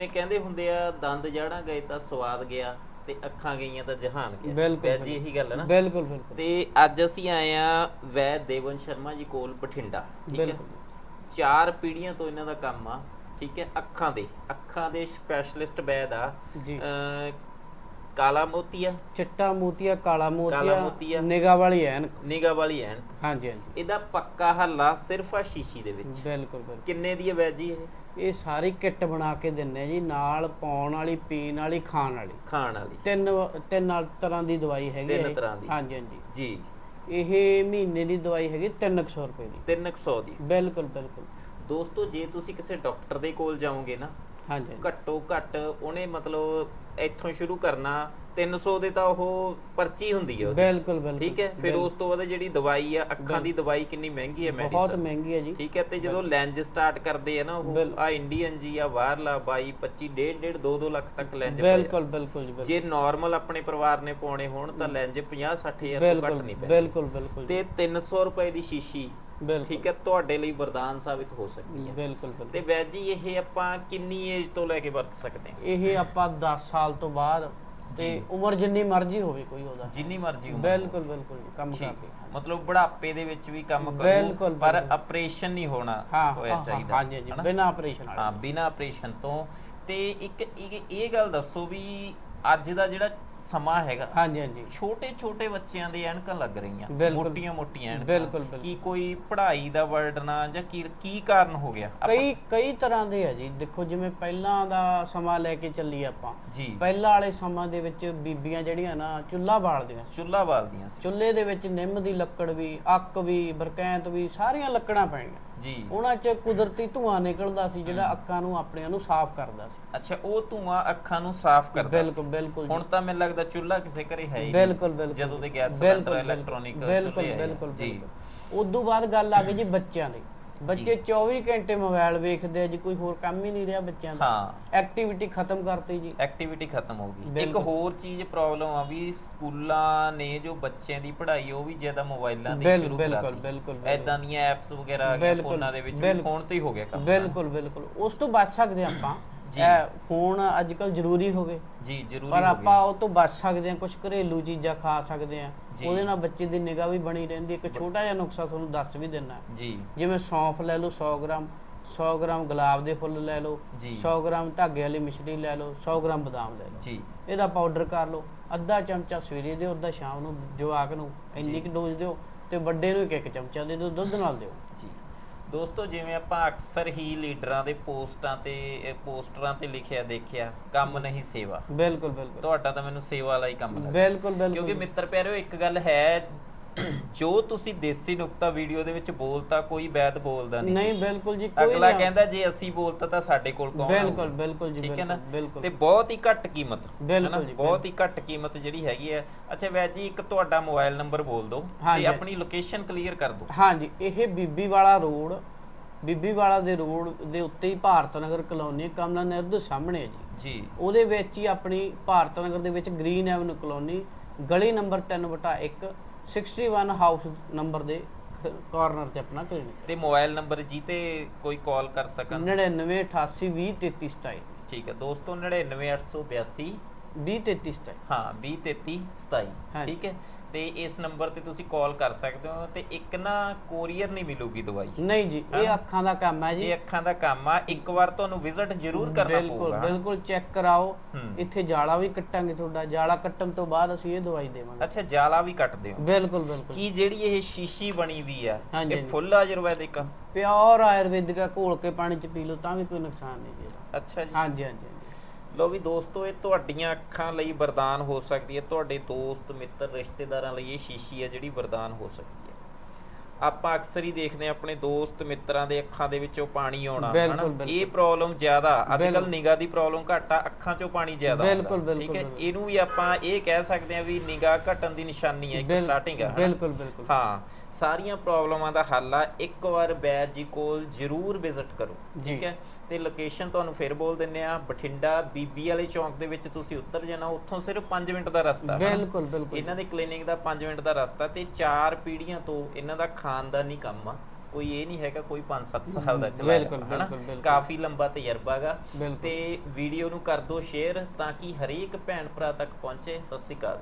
ਇਹ ਕਹਿੰਦੇ ਹੁੰਦੇ ਆ ਦੰਦ ਜੜਾਂ ਗਏ ਤਾਂ ਸਵਾਦ ਗਿਆ ਤੇ ਅੱਖਾਂ ਗਈਆਂ ਤਾਂ ਜਹਾਨ ਗਿਆ। ਬਿਲਕੁਲ, ਵੈਦ ਜੀ ਇਹੀ ਗੱਲ ਹੈ ਨਾ? ਬਿਲਕੁਲ ਬਿਲਕੁਲ। ਤੇ ਅੱਜ ਅਸੀਂ ਆਏ ਆ ਵੈਦ ਦੇਵਨ ਸ਼ਰਮਾ ਜੀ ਕੋਲ ਬਠਿੰਡਾ ਠੀਕ ਹੈ। ਚਾਰ ਪੀੜ੍ਹੀਆਂ ਤੋਂ ਇਹਨਾਂ ਦਾ ਕੰਮ ਆ ਠੀਕ ਹੈ? ਅੱਖਾਂ ਦੇ ਅੱਖਾਂ ਦੇ ਸਪੈਸ਼ਲਿਸਟ ਵੈਦ ਆ। ਕਾਲਾ ਮੋਤੀਆ। ਚਿੱਟਾ ਮੋਤੀਆ ਕਾਲਾ ਮੋਤੀਆ, ਮੋਤੀਆ। ਨਿਗਾ ਵਾਲੀ ਐਨ ਨਿਗਾ ਵਾਲੀ ਐਨ ਹਾਂਜੀ ਹਾਂਜੀ। ਇਹਦਾ ਪੱਕਾ ਹੱਲਾ ਸਿਰਫ ਆ ਸ਼ੀਸ਼ੀ ਦੇ ਵਿੱਚ। ਬਿਲਕੁਲ ਬਿਲਕੁਲ। ਕਿੰਨੇ ਦੀ ਹੈ ਵੈਦ ਜੀ ਇਹ? ਇਹ ਸਾਰੀ ਕਿੱਟ ਬਣਾ ਕੇ ਦਿੰਨੇ ਆ ਜੀ ਨਾਲ ਪਾਉਣ ਵਾਲੀ ਪੀਣ ਵਾਲੀ ਖਾਣ ਵਾਲੀ। ਖਾਣ ਵਾਲੀ। ਤਿੰਨ ਤਿੰਨ ਤਰ੍ਹਾਂ ਦੀ ਦਵਾਈ ਹੈਗੀ ਤਿੰਨ ਇਹ। ਤਰ੍ਹਾਂ ਦੀ। ਹਾਂਜੀ ਹਾਂਜੀ। ਜੀ। ਇਹ ਮਹੀਨੇ ਦੀ ਦਵਾਈ ਹੈਗੀ 300 ਰੁਪਏ ਦੀ। 300 ਦੀ। ਬਿਲਕੁਲ ਬਿਲਕੁਲ। ਦੋਸਤੋ ਜੇ ਤੁਸੀਂ ਕਿਸੇ ਡਾਕਟਰ ਦੇ ਕੋਲ ਜਾਓਗੇ ਨਾ ਹਾਂਜੀ। ਘੱਟੋ ਘੱਟ ਉਹਨੇ ਮਤਲਬ ਇੱਥੋਂ ਸ਼ੁਰੂ ਕਰਨਾ 300 ਦੇ ਤਾਂ ਉਹ ਪਰਚੀ ਹੁੰਦੀ ਹੈ ਉਹਦੀ। ਬਿਲਕੁਲ ਬਿਲਕੁਲ। ਠੀਕ ਹੈ? ਫਿਰ ਉਸ ਤੋਂ ਬਾਅਦ ਜਿਹੜੀ ਦਵਾਈ ਆ ਅੱਖਾਂ ਦੀ ਦਵਾਈ ਕਿੰਨੀ ਮਹਿੰਗੀ ਹੈ ਬਹੁਤ ਮੈਡੀਸਨ ਮਹਿੰਗੀ ਹੈ ਜੀ। ਠੀਕ ਹੈ? ਤੇ ਜਦੋਂ ਲੈਂਜ ਸਟਾਰਟ ਕਰਦੇ ਆ ਨਾ ਉਹ ਆ ਇੰਡੀਅਨ ਜੀ ਆ ਬਾਹਰਲਾ 22 25 ਡੇਢ ਡੇਢ 2 2 ਲੱਖ ਤੱਕ ਲੈਂਜ। ਬਿਲਕੁਲ ਬਿਲਕੁਲ ਜੀ ਨਾਰਮਲ ਆਪਣੇ ਪਰਿਵਾਰ ਨੇ ਪਾਉਣੇ ਹੋਣ ਤਾਂ ਲੈਂਜ 50 60000 ਤੋਂ ਘੱਟ ਨਹੀਂ ਪੈਂਦੇ। ਬਿਲਕੁਲ ਬਿਲਕੁਲ ਤੇ 300 ਰੁਪਏ ਦੀ ਸ਼ੀਸ਼ੀ ਠੀਕ ਹੈ ਤੁਹਾਡੇ ਲਈ ਵਰਦਾਨ ਸਾਬਿਤ ਹੋ ਸਕਦੀ ਹੈ। ਬਿਲਕੁਲ ਬਿਲਕੁਲ। ਤੇ ਵੈਦ ਜੀ ਇਹ ਆਪਾਂ ਕਿੰਨੀ ਏਜ ਤੋਂ ਲੈ ਕੇ ਵਰਤ ਸਕਦੇ ਹਾਂ? ਇਹ ਆਪਾਂ 10 ਸਾਲ ਤੋਂ ਬਾਅਦ ਤੇ ਉਮਰ ਜਿੰਨੀ ਮਰਜ਼ੀ ਹੋਵੇ ਕੋਈ ਉਹਦਾ। ਜਿੰਨੀ ਮਰਜ਼ੀ ਉਮਰ ਬਿਲਕੁਲ ਬਿਲਕੁਲ ਜੀ, ਕੰਮ ਹੈ। ਮਤਲਬ ਬੁਢਾਪੇ ਦੇ ਵਿੱਚ ਵੀ ਕੰਮ ਕਰੂ ਪਰ। ਆਪਰੇਸ਼ਨ ਨਹੀਂ ਹੋਣਾ ਹੋਇਆ ਚਾਹੀਦਾ। ਹਾਂਜੀ ਹਨਾ? ਬਿਨਾਂ ਆਪਰੇਸ਼ਨ ਵਾਲੇ। ਹਾਂ ਬਿਨਾ ਆਪਰੇਸ਼ਨ ਤੋਂ। ਤੇ ਇੱਕ ਇਹ ਗੱਲ ਦੱਸੋ ਵੀ ਅੱਜ ਦਾ ਜਿਹੜਾ ਸਮਾਂ ਹੈਗਾ। ਹਾਂਜੀ ਹਾਂਜੀ। ਛੋਟੇ ਛੋਟੇ ਬੱਚਿਆਂ ਦੇ ਐਨਕਾਂ ਲੱਗ ਰਹੀਆਂ। ਮੋਟੀਆਂ ਮੋਟੀਆਂ ਐਨਕਾਂ। ਕੀ ਕੋਈ ਪੜ੍ਹਾਈ ਦਾ ਵਰਡਨ ਆ ਜਾਂ ਕੀ ਕੀ ਕਾਰਨ ਹੋ ਗਿਆ? ਕਈ ਕਈ ਤਰ੍ਹਾਂ ਦੇ ਆ ਜੀ। ਦੇਖੋ ਜਿਵੇਂ ਪਹਿਲਾਂ ਦਾ ਸਮਾਂ ਲੈ ਕੇ ਚੱਲੀ ਆਪਾਂ। ਜੀ। ਪਹਿਲਾਂ ਵਾਲੇ ਸਮਾਂ ਦੇ ਵਿੱਚ ਬੀਬੀਆਂ ਜਿਹੜੀਆਂ ਨਾ ਚੁੱਲ੍ਹਾ ਬਾਲਦੀਆਂ। ਚੁੱਲ੍ਹਾ ਬਾਲਦੀਆਂ ਸੀ। ਚੁੱਲ੍ਹੇ ਦੇ ਵਿੱਚ ਨਿੰਮ ਦੀ ਲੱਕੜ ਵੀ ਅੱਕ ਵੀ ਬਰਕੈਂਤ ਵੀ ਸਾਰੀਆਂ ਲੱਕੜਾਂ ਪੈਣੀਆਂ। ਜੀ। ਉਹਨਾਂ 'ਚ ਕੁਦਰਤੀ ਧੂਆਂ ਨਿਕਲਦਾ ਸੀ ਜਿਹੜਾ ਅੱਖਾਂ ਨੂੰ ਆਪਣਿਆਂ ਨੂੰ ਸਾਫ਼ ਕਰਦਾ ਸੀ। ਅੱਛਾ ਉਹ ਧੂਆਂ ਅੱਖਾਂ ਨੂੰ ਸਾਫ਼ ਕਰਦਾ ਬਿਲਕੁਲ ਬਿਲਕੁਲ। ਹੁਣ ਤਾਂ ਮੈਨੂੰ ਲੱਗਦਾ ਚੁੱਲ੍ਹਾ ਕਿਸੇ ਘਰੇ ਹੈ ਹੀ ਨਹੀਂ। ਬਿਲਕੁਲ ਬਿਲਕੁਲ। ਜਦੋਂ ਦੇ ਗੈਸ ਬਿਲਕੁਲ, ਸਿਲੰਡਰ ਬਿਲਕੁਲ, ਇਲੈਕਟ੍ਰੋਨਿਕ ਬਿਲਕੁਲ ਬਿਲਕੁਲ ਬਿਲਕੁਲ। ਉਦੋਂ ਬਾਅਦ ਗੱਲ ਆ ਗਈ ਜੀ ਬੱਚਿਆਂ ਦੀ। ਬੱਚੇ 24 ਘੰਟੇ ਮੋਬਾਈਲ ਵੇਖਦੇ ਆ ਜੀ ਕੋਈ ਹੋਰ ਕੰਮ ਹੀ ਨਹੀਂ ਰਿਹਾ ਬੱਚਿਆਂ ਦਾ। ਹਾਂ। ਐਕਟੀਵਿਟੀ ਖਤਮ ਕਰਤੀ ਜੀ। ਐਕਟੀਵਿਟੀ ਖਤਮ ਹੋ ਗਈ। ਇੱਕ ਬਿਲਕੁਲ। ਹੋਰ ਚੀਜ਼ ਪ੍ਰੋਬਲਮ ਆ ਵੀ ਸਕੂਲਾਂ ਨੇ ਜੋ ਬੱਚਿਆਂ ਦੀ ਪੜ੍ਹਾਈ ਉਹ ਵੀ ਜ਼ਿਆਦਾ ਮੋਬਾਈਲਾਂ ਦੀ ਸ਼ੁਰੂ ਬਿਲਕੁਲ, ਕਰਾਤੀ। ਬਿਲਕੁਲ, ਐਦਾਂ ਦੀਆਂ ਐਪਸ ਵਗੈਰਾ ਆ ਗਈਆਂ ਬਿਲਕੁਲ, ਫੋਨਾਂ ਦੇ ਵਿੱਚ ਵੀ ਬਿਲਕੁਲ। ਫੋਨ ਤੇ ਹੀ ਹੋ ਗਿਆ ਕੰਮ। ਬਿਲਕੁਲ ਬਿਲਕੁਲ। ਉਸ ਤੋਂ ਬਚ ਸਕਦੇ ਆਪਾਂ। ਜੀ। ਇਹ ਫੋਨ ਅੱਜ ਕੱਲ ਜ਼ਰੂਰੀ ਹੋ ਗਏ। ਜੀ ਜ਼ਰੂਰੀ ਪਰ ਆਪਾਂ ਉਹ ਤੋਂ ਬਚ ਸਕਦੇ ਹਾਂ ਕੁਝ ਘਰੇਲੂ ਚੀਜ਼ਾਂ ਖਾ ਸਕਦੇ ਹਾਂ। ਉਹਦੇ ਨਾਲ ਬੱਚੇ ਦੀ ਨਿਗਾਹ ਵੀ ਬਣੀ ਰਹਿੰਦੀ। ਇੱਕ ਛੋਟਾ ਜਿਹਾ ਨੁਕਸਾ ਤੁਹਾਨੂੰ ਦੱਸ ਵੀ ਦਿੰਨਾ। ਜੀ। ਜਿਵੇਂ ਸੌਂਫ ਲੈ ਲਓ 100 ਗ੍ਰਾਮ 100 ਗ੍ਰਾਮ ਗੁਲਾਬ ਦੇ ਫੁੱਲ ਲੈ ਲਓ ਜੀ। 100 ਗ੍ਰਾਮ ਧਾਗੇ ਵਾਲੀ ਮਿਸ਼ਰੀ ਲੈ ਲਓ 100 ਗ੍ਰਾਮ ਬਦਾਮ ਲੈ ਲਓ। ਜੀ। ਇਹਦਾ ਪਾਊਡਰ ਕਰ ਲਓ ਅੱਧਾ ਚਮਚਾ ਸਵੇਰੇ ਦਿਓ ਅੱਧਾ ਸ਼ਾਮ ਨੂੰ ਜਵਾਕ ਨੂੰ ਇੰਨੀ ਕੁ ਡੋਜ਼ ਦਿਓ ਤੇ ਵੱਡੇ ਨੂੰ ਇੱਕ ਇੱਕ ਚਮਚਾ ਦੇ ਦਿਓ ਦੁੱਧ ਨਾਲ ਦਿਓ। ਜੀ। ਦੋਸਤੋ ਜਿਵੇਂ ਆਪਾਂ ਅਕਸਰ ਹੀ ਲੀਡਰਾਂ ਦੇ ਪੋਸਟਾਂ ਤੇ ਪੋਸਟਰਾਂ ਤੇ ਲਿਖਿਆ ਦੇਖਿਆ ਕੰਮ ਨਹੀਂ ਸੇਵਾ। ਬਿਲਕੁਲ ਬਿਲਕੁਲ। ਤੁਹਾਡਾ ਤਾਂ ਮੈਨੂੰ ਸੇਵਾ ਵਾਲਾ ਹੀ ਕੰਮ ਲੱਗਦਾ। ਬਿਲਕੁਲ ਕਿਉਂਕਿ ਬਿਲਕੁਲ ਮਿੱਤਰ ਪਿਆਰਿਓ ਇੱਕ ਗੱਲ ਹੈ ਜੋ ਤੁਸੀਂ ਦੇਸੀ ਨੁਕਤਾ ਵੀਡੀਓ ਦੇ ਵਿੱਚ ਬੋਲਤਾ ਕੋਈ ਵੈਦ ਬੋਲਦਾ ਨਹੀਂ। ਨਹੀਂ ਬਿਲਕੁਲ ਜੀ ਕੋਈ ਅਗਲਾ ਕਹਿੰਦਾ ਜੇ ਅਸੀਂ ਬੋਲਤਾ ਤਾਂ ਸਾਡੇ ਕੋਲ ਕੌਣ ਬਿਲਕੁਲ? ਬਿਲਕੁਲ ਜੀ ਠੀਕ ਹੈ ਨਾ? ਬਿਲਕੁਲ ਤੇ ਬਹੁਤ ਹੀ ਘੱਟ ਕੀਮਤ ਬਿਲਕੁਲ? ਜੀ, ਬਹੁਤ ਹੀ ਘੱਟ ਕੀਮਤ ਜਿਹੜੀ ਹੈਗੀ ਹੈ। ਅੱਛਾ ਵੈਦ ਜੀ ਇੱਕ ਤੁਹਾਡਾ ਮੋਬਾਈਲ ਨੰਬਰ ਬੋਲ ਦਿਓ ਤੇ। ਆਪਣੀ ਲੋਕੇਸ਼ਨ ਕਲੀਅਰ ਕਰ ਦਿਓ। ਹਾਂਜੀ ਇਹ ਬੀਬੀ ਵਾਲਾ ਰੋਡ ਬੀਬੀ ਵਾਲਾ ਦੇ ਰੋਡ ਦੇ ਉੱਤੇ ਹੀ ਭਾਰਤ ਨਗਰ ਕਲੋਨੀ ਕਮਲਾ ਨਹਿਰ ਦੇ ਸਾਹਮਣੇ ਹੈ ਜੀ। ਜੀ। ਉਹਦੇ ਵਿੱਚ ਹੀ ਆਪਣੀ ਭਾਰਤ ਨਗਰ ਦੇ ਵਿੱਚ ਗ੍ਰੀਨ ਐਵਨਿਊ ਕਲੋਨੀ ਗਲੀ ਨੰਬਰ 3/1 61 ਹਾਊਸ ਨੰਬਰ ਦੇ ਕਾਰਨਰ ਤੇ ਆਪਣਾ ਕਲੀਨਿਕ ਤੇ ਮੋਬਾਈਲ ਨੰਬਰ ਜੀ ਤੇ ਕੋਈ ਕਾਲ ਕਰ ਸਕਣ? 9988203327 ਠੀਕ ਹੈ ਦੋਸਤੋ 99882 203327 ਹਾਂ 2033 27 ਹਾਂਜੀ। ਠੀਕ ਹੈ ਤੇ ਇਸ ਨੰਬਰ ਤੇ ਤੁਸੀਂ ਕਾਲ ਕਰ ਸਕਦੇ ਹੋ ਤੇ ਇੱਕ ਨਾ ਕੋਰੀਅਰ ਨਹੀਂ ਮਿਲੂਗੀ ਦਵਾਈ। ਨਹੀਂ ਜੀ ਇਹ ਅੱਖਾਂ ਦਾ ਕੰਮ ਹੈ ਜੀ। ਇਹ ਅੱਖਾਂ ਦਾ ਕੰਮ ਆ। ਇੱਕ ਵਾਰ ਤੁਹਾਨੂੰ ਵਿਜ਼ਿਟ ਜ਼ਰੂਰ ਕਰਨਾ ਬਿਲਕੁਲ ਪਊਗਾ। ਬਿਲਕੁਲ ਚੈੱਕ ਕਰਾਓ। ਇੱਥੇ ਜਾਲਾ ਵੀ ਕੱਟਾਂਗੇ ਤੁਹਾਡਾ। ਜਾਲਾ ਕੱਟਣ ਤੋਂ ਬਾਅਦ ਅਸੀਂ ਇਹ ਦਵਾਈ ਦੇਵਾਂਗੇ। ਅੱਛਾ ਜਾਲਾ ਵੀ ਕੱਟਦੇ ਹੋ। ਬਿਲਕੁਲ ਬਿਲਕੁਲ। ਕੀ ਜਿਹੜੀ ਇਹ ਸ਼ੀਸ਼ੀ ਬਣੀ ਵੀ ਆ ਇਹ। ਫੁੱਲ ਆਯੁਰਵੈਦਿਕ ਆ? ਪਿਓਰ ਆਯੁਰਵੈਦਿਕ ਆ, ਘੋਲ ਕੇ ਪਾਣੀ ਚ ਪੀ ਲਓ ਤਾਂ ਵੀ ਕੋਈ ਨੁਕਸਾਨ ਨਹੀਂ ਜੀ ਅੱਛਾ ਜੀ। ਹਾਂਜੀ ਹਾਂਜੀ। ਲੋ ਵੀ ਦੋਸਤੋ, ਇਹ ਤੁਹਾਡੀਆਂ ਅੱਖਾਂ ਲਈ ਵਰਦਾਨ ਹੋ ਸਕਦੀ ਹੈ, ਤੁਹਾਡੇ ਦੋਸਤ, ਮਿੱਤਰ, ਰਿਸ਼ਤੇਦਾਰਾਂ ਲਈ ਇਹ ਸ਼ੀਸ਼ੀ ਹੈ ਜਿਹੜੀ ਵਰਦਾਨ ਹੋ ਸਕਦੀ ਹੈ। ਆਪਾਂ ਅਕਸਰ ਹੀ ਦੇਖਦੇ ਹਾਂ ਆਪਣੇ ਦੋਸਤ ਮਿੱਤਰਾਂ ਦੇ ਅੱਖਾਂ ਦੇ ਵਿੱਚੋਂ ਪਾਣੀ ਆਉਣਾ ਹਨਾ? ਇਹ ਪ੍ਰੋਬਲਮ ਜ਼ਿਆਦਾ ਅੱਜ ਕੱਲ ਬਿਲਕੁਲ। ਨਿਗਾਹ ਦੀ ਪ੍ਰੋਬਲਮ ਘੱਟ ਆ ਅੱਖਾਂ 'ਚੋਂ ਪਾਣੀ ਜ਼ਿਆਦਾ ਆਉਂਦਾ। ਬਿਲਕੁਲ, ਬਿਲਕੁਲ, ਠੀਕ ਹੈ। ਇਹਨੂੰ ਵੀ ਆਪਾਂ ਇਹ ਕਹਿ ਸਕਦੇ ਹਾਂ ਵੀ ਨਿਗਾਹ ਘਟਣ ਦੀ ਨਿਸ਼ਾਨੀ ਹੈ ਇੱਕ ਸਟਾਰਟਿੰਗ ਹੈ ਹਨਾ? ਬਿਲਕੁਲ ਬਿਲਕੁਲ ਹਾਂ ਸਾਰੀਆਂ ਪ੍ਰੋਬਲਮਾਂ ਦਾ ਹੱਲ ਆ ਇੱਕ ਵਾਰ ਬੈਦ ਜੀ ਕੋਲ ਜਰੂਰ ਵਿਜ਼ਿਟ ਕਰੋ। ਠੀਕ ਹੈ ਤੇ ਲੋਕੇਸ਼ਨ ਤੁਹਾਨੂੰ ਫਿਰ ਬੋਲ ਦਿੰਨੇ ਆ ਬਠਿੰਡਾ ਬੀਬੀ ਵਾਲੇ ਚੌਂਕ ਦੇ ਵਿੱਚ ਤੁਸੀਂ ਉਤਰ ਜਾਣਾ ਉੱਥੋਂ ਸਿਰਫ 5 ਮਿੰਟ ਦਾ ਰਸਤਾ? ਬਿਲਕੁਲ ਬਿਲਕੁਲ ਇਹਨਾਂ ਦੇ ਕਲੀਨਿਕ ਦਾ 5 ਮਿੰਟ ਦਾ ਰਸਤਾ ਤੇ ਚਾਰ ਪੀੜ੍ਹੀਆਂ ਤੋਂ ਇਹਨਾਂ ਦਾ ਖਾਨਦਾਨੀ ਕੰਮ ਆ। ਕੋਈ ਇਹ ਨਹੀਂ ਹੈਗਾ ਕੋਈ 5-7 ਸਾਲ ਦਾ ਬਿਲਕੁਲ? ਬਿਲਕੁਲ, ਬਿਲਕੁਲ। ਕਾਫੀ ਲੰਬਾ ਤਜਰਬਾ ਗਾ। ਬਿਲਕੁਲ। ਤੇ ਵੀਡੀਓ ਨੂੰ ਕਰ ਦਿਓ ਸ਼ੇਅਰ ਤਾਂ ਕਿ ਹਰੇਕ ਭੈਣ ਭਰਾ ਤੱਕ ਪਹੁੰਚੇ। ਸਤਿ ਸ਼੍ਰੀ ਅਕਾਲ।